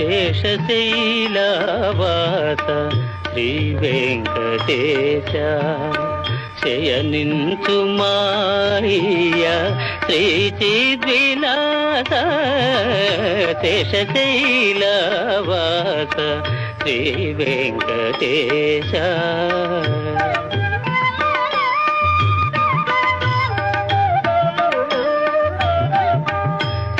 శేషశైలవాస శ్రీ వెంకటేశ. శయనించు మాయ శ్రీ చిద్విలాస శేషశైలవాస శ్రీ వెంకటేశ.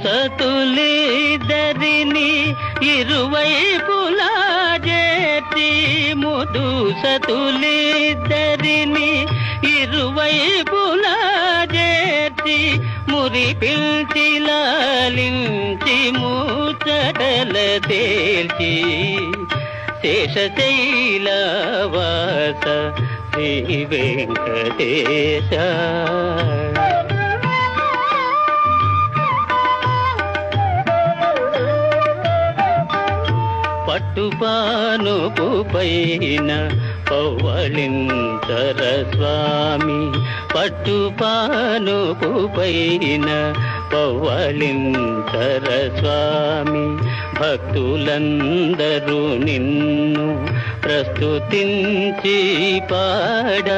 ముద్దు సతులిద్దరిని ఇరువైపులా చేర్చి ముద్దు సతులిద్దరిని ఇరువైపులా చేర్చి మురి పిల్చి లాలించి ముచ్చటల తేల్చి శేషశైలవాస పట్టుపానుపు పైన పవ్వళింతర స్వామి. పట్టుపానుపు పైన పవ్వళింతర స్వామి. భక్తులందరూ నిన్ను ప్రస్తుతించి పాడ.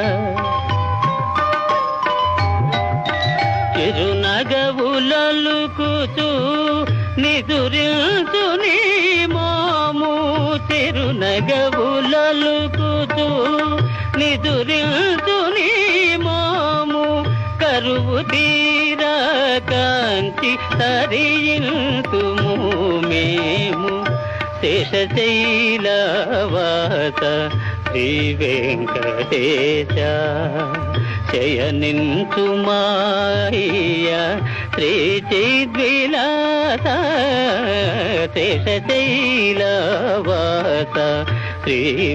చిరునగవులలుకుతూ నిదురించు నీ చిరునగవులలుకుతూ నిదురించు నీ మోము కరువు తీరా కాంతి తరియింతుము మేము శేషశైలవాస శ్రీ వెంకటేశ శయనించు మాయ శ్రీ చిద్విలాస శేషశైలవాస. శ్రీ